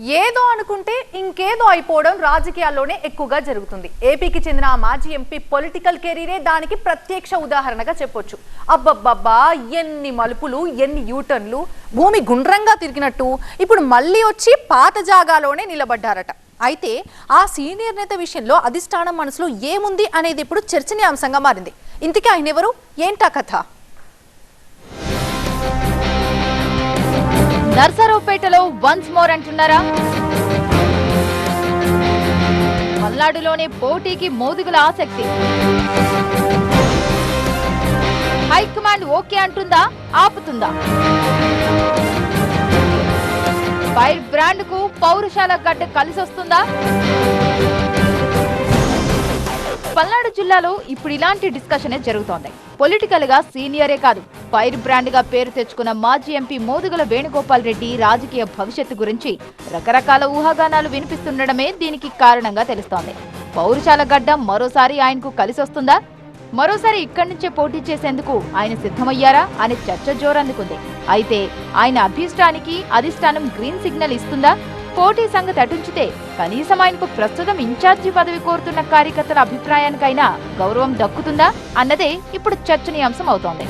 ఏదో అనుకుంటే ఇంకేదో అయిపోవడం రాజకీయాల్లోనే ఎక్కువగా జరుగుతుంది. ఏపీకి చెందిన మాజీ ఎంపీ పొలిటికల్ కెరీరే దానికి ప్రత్యక్ష ఉదాహరణగా చెప్పొచ్చు. అబ్బబ్బబ్బా ఎన్ని మలుపులు ఎన్ని యూటర్న్లు భూమి గుండ్రంగా తిరిగినట్టు ఇప్పుడు మళ్ళీ వచ్చి పాత జాగాలోనే నిలబడ్డారట. అయితే ఆ సీనియర్ నేత విషయంలో అధిష్టానం మనసులో ఏముంది అనేది ఇప్పుడు చర్చనీయాంశంగా మారింది. ఇంతకీ ఆయన ఎవరు? ఏంటా కథ? నర్సరావుపేటలో వన్స్ మోర్ అంటున్నారా? పల్నాడులోనే పోటీకి మోదుగుల ఆసక్తి. హైకమాండ్ ఓకే అంటుందా? ఆపుతుందా? ఫైర్ బ్రాండ్కు పౌరుషాల గడ్డ కలిసొస్తుందా? పల్నాడు జిల్లాలో ఇప్పుడు ఇలాంటి డిస్కషనే జరుగుతోంది. పొలిటికల్గా సీనియరే కాదు. ఫైర్ బ్రాండ్గా పేరు తెచ్చుకున్న మాజీ ఎంపీ మోదుగల వేణుగోపాల్ రెడ్డి రాజకీయ భవిష్యత్తు గురించి రకరకాల ఊహాగానాలు వినిపిస్తుండడమే దీనికి కారణంగా తెలుస్తోంది. పౌరుషాల గడ్డ మరోసారి ఆయనకు కలిసొస్తుందా మరోసారి ఇక్కడి నుంచే పోటీ చేసేందుకు ఆయన సిద్ధమయ్యారా అనే చర్చ జోరందుకుంది. అయితే ఆయన అభీష్టానికి అధిష్టానం గ్రీన్ సిగ్నల్ ఇస్తుందా? పోటీ సంగతి అటుంచితే కనీసం ఆయనకు ప్రస్తుతం ఇన్ఛార్జి పదవి కోరుతున్న కార్యకర్తల అభిప్రాయానికైనా గౌరవం దక్కుతుందా అన్నదే ఇప్పుడు చర్చనీయాంశం అవుతోంది.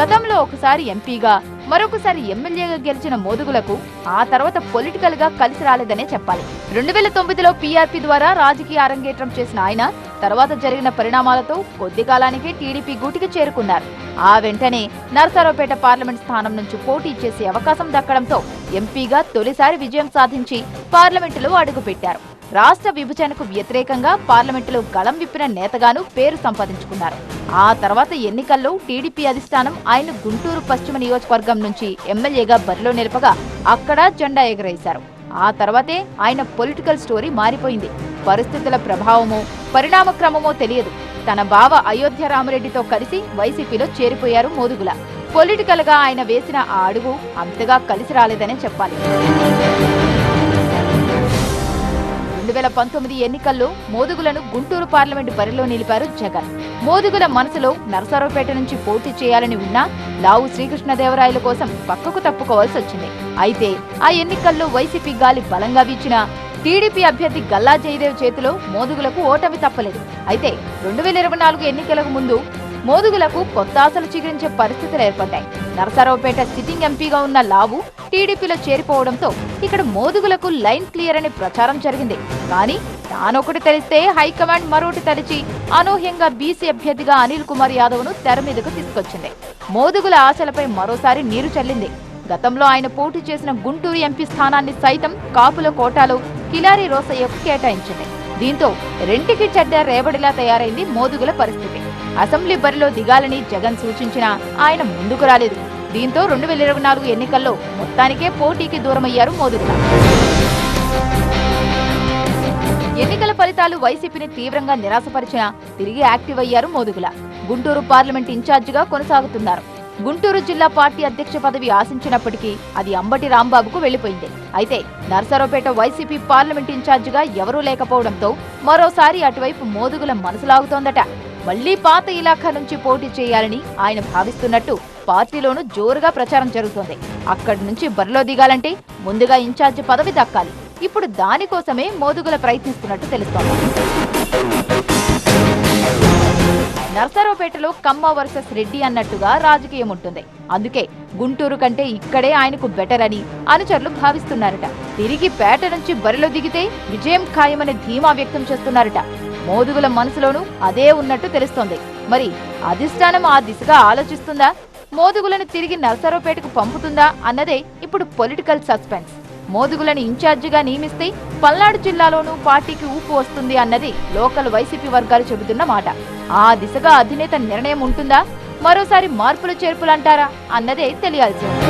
గతంలో ఒకసారి ఎంపీగా మరొకసారి ఎమ్మెల్యేగా గెలిచిన మోదుగులకు ఆ తర్వాత పొలిటికల్గా కలిసి రాలేదనే చెప్పాలి. రెండు వేల తొమ్మిదిలో పీఆర్పీ ద్వారా రాజకీయ అరంగేట్రం చేసిన ఆయన తర్వాత జరిగిన పరిణామాలతో కొద్ది కాలానికే టీడీపీ గూటికి చేరుకున్నారు. ఆ వెంటనే నరసరావుపేట పార్లమెంట్ స్థానం నుంచి పోటీ చేసే అవకాశం దక్కడంతో ఎంపీగా తొలిసారి విజయం సాధించి పార్లమెంటులో అడుగుపెట్టారు. రాష్ట్ర విభజనకు వ్యతిరేకంగా పార్లమెంటులో గళం విప్పిన నేతగాను పేరు సంపాదించుకున్నారు. ఆ తర్వాత ఎన్నికల్లో టీడీపీ అధిష్టానం ఆయన గుంటూరు పశ్చిమ నియోజకవర్గం నుంచి ఎమ్మెల్యేగా బరిలో నిలపగా అక్కడ జెండా ఎగరేశారు. ఆ తర్వాతే ఆయన పొలిటికల్ స్టోరీ మారిపోయింది. పరిస్థితుల ప్రభావమో పరిణామ క్రమమో తెలియదు. తన బావ అయోధ్య రామరెడ్డితో కలిసి వైసీపీలో చేరిపోయారు మోదుగుల. పొలిటికల్గా ఆయన వేసిన ఆ అడుగు అంతగా కలిసి రాలేదనే చెప్పాలి. రెండు వేల పంతొమ్మిది ఎన్నికల్లో మోదుగులను గుంటూరు పార్లమెంటు బరిలో నిలిపారు జగన్. మోదుగుల మనసులో నరసరావుపేట నుంచి పోటీ చేయాలని ఉన్నా లావు శ్రీకృష్ణదేవరాయల కోసం పక్కకు తప్పుకోవాల్సి వచ్చింది. అయితే ఆ ఎన్నికల్లో వైసీపీ గాలి బలంగా వీచినా టీడీపీ అభ్యర్థి గల్లా జయదేవ్ చేతిలో మోదుగులకు ఓటమి తప్పలేదు. అయితే రెండు వేల ఇరవై నాలుగు ఎన్నికలకు ముందు మోదుగులకు కొత్త ఆశలు చిగురించే పరిస్థితులు ఏర్పడ్డాయి. నరసరావుపేట సిట్టింగ్ ఎంపీగా ఉన్న లావు టీడీపీలో చేరిపోవడంతో ఇక్కడ మోదుగులకు లైన్ క్లియర్ అనే ప్రచారం జరిగింది. కానీ తానొకటి తెలిస్తే హైకమాండ్ మరొకటి తలిచి అనూహ్యంగా బీసీ అభ్యర్థిగా అనిల్ కుమార్ యాదవ్ను తెర మీదకు తీసుకొచ్చింది. మోదుగుల ఆశలపై మరోసారి నీరు చల్లింది. గతంలో ఆయన పోటీ చేసిన గుంటూరు ఎంపీ స్థానాన్ని సైతం కాపుల కోటాలో కిలారి రోసయ్యకు కేటాయించింది. దీంతో రెంటికి చెడ్డ రేబడిలా తయారైంది మోదుగుల పరిస్థితి. అసెంబ్లీ బరిలో దిగాలని జగన్ సూచించినా ఆయన ముందుకు రాలేదు. దీంతో రెండు వేల ఇరవై నాలుగు ఎన్నికల్లో మొత్తానికే పోటీకి దూరమయ్యారు మోదుగుల. ఎన్నికల ఫలితాలు వైసీపీని తీవ్రంగా నిరాశపరిచినా తిరిగి యాక్టివ్ అయ్యారు మోదుగుల. గుంటూరు పార్లమెంట్ ఇన్ఛార్జిగా కొనసాగుతున్నారు. గుంటూరు జిల్లా పార్టీ అధ్యక్ష పదవి ఆశించినప్పటికీ అది అంబటి రాంబాబుకు వెళ్ళిపోయింది అయితే నర్సరావుపేట వైసీపీ పార్లమెంట్ ఇన్ఛార్జిగా ఎవరూ లేకపోవడంతో మరోసారి అటువైపు మోదుగుల మనసులాగుతోందట. మళ్ళీ పాత ఇలాఖా నుంచి పోటీ చేయాలని ఆయన భావిస్తున్నట్టు పార్టీలోనూ జోరుగా ప్రచారం జరుగుతోంది. అక్కడి నుంచి బరిలో దిగాలంటే ముందుగా ఇన్ఛార్జి పదవి దక్కాలి. ఇప్పుడు దానికోసమే మోదుగుల ప్రయత్నిస్తున్నట్టు తెలుస్తోంది. నర్సరావుపేటలో కమ్మ వర్సెస్ రెడ్డి అన్నట్టుగా రాజకీయం ఉంటుంది. అందుకే గుంటూరు కంటే ఇక్కడే ఆయనకు బెటర్ అని అనుచరులు భావిస్తున్నారట. తిరిగి పేట నుంచి బరిలో దిగితే విజయం ఖాయమని ధీమా వ్యక్తం చేస్తున్నారట. మోదుగుల మనసులోనూ అదే ఉన్నట్టు తెలుస్తోంది. మరి అధిష్టానం ఆ దిశగా ఆలోచిస్తుందా? మోదుగులను తిరిగి నర్సరావుపేటకు పంపుతుందా? అన్నదే ఇప్పుడు పొలిటికల్ సస్పెన్స్ మోదుగులను ఇన్ఛార్జిగా నియమిస్తే పల్నాడు జిల్లాలోనూ పార్టీకి ఊపు వస్తుంది అన్నది లోకల్ వైసీపీ వర్గాలు చెబుతున్న మాట. ఆ దిశగా అధినేత నిర్ణయం ఉంటుందా? మరోసారి మార్పులు చేర్పులంటారా అన్నదే తెలియాల్సింది.